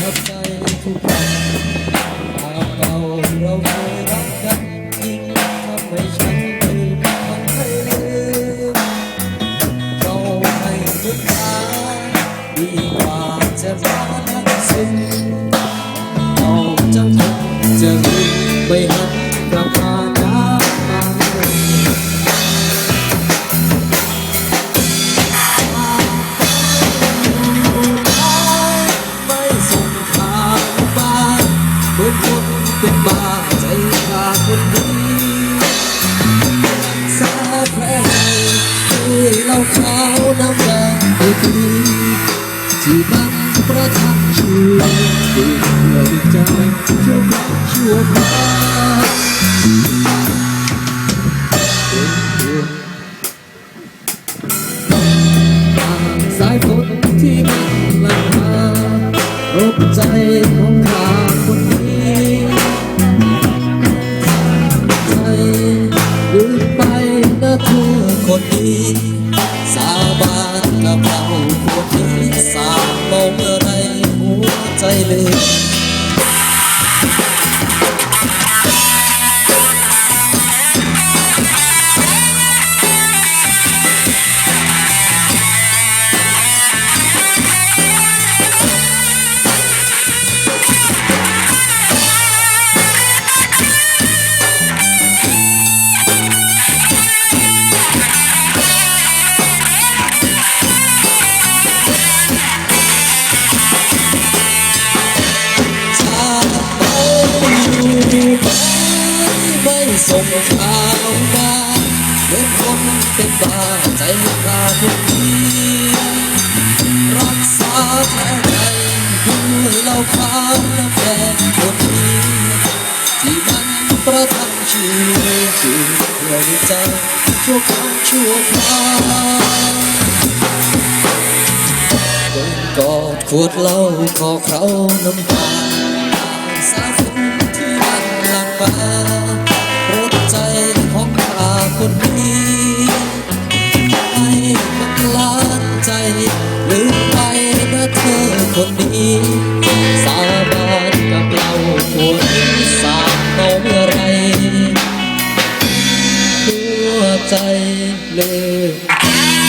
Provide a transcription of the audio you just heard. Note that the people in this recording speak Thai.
ทับใจทุกวันหากเราเราเคยรักกันยิ่งทำให้ฉัน เหมือนคนเป็นบ้าใจขาดคนดีสาแผลในที่เราขาวน้ำแดงดีที่มันประทังชีวิตดีเพื่อใจชั่วครั้งชั่วคราสายฝนที่มันหลั่งมารบใจ เธอคนดี สาบานกับเราคนนี้สา ไม่ส่งข่าวมาเหมือนคนเป็นบ้าใจขาทุกทีรักษาแผลใจด้วยเหล้าขาวน้ำแดงคนนี้ที่มันประทังชีวิตอยู่เพื่อใจชั่วครั้งชั่วคราวกนกอดขวดเหล้าขอเขาน้ำตาสาฝนที่มันหลังมา ลืมไปนะเธอคนนี้ สาบานกับเราควรสาบเอาเมื่อไรหัวใจเลย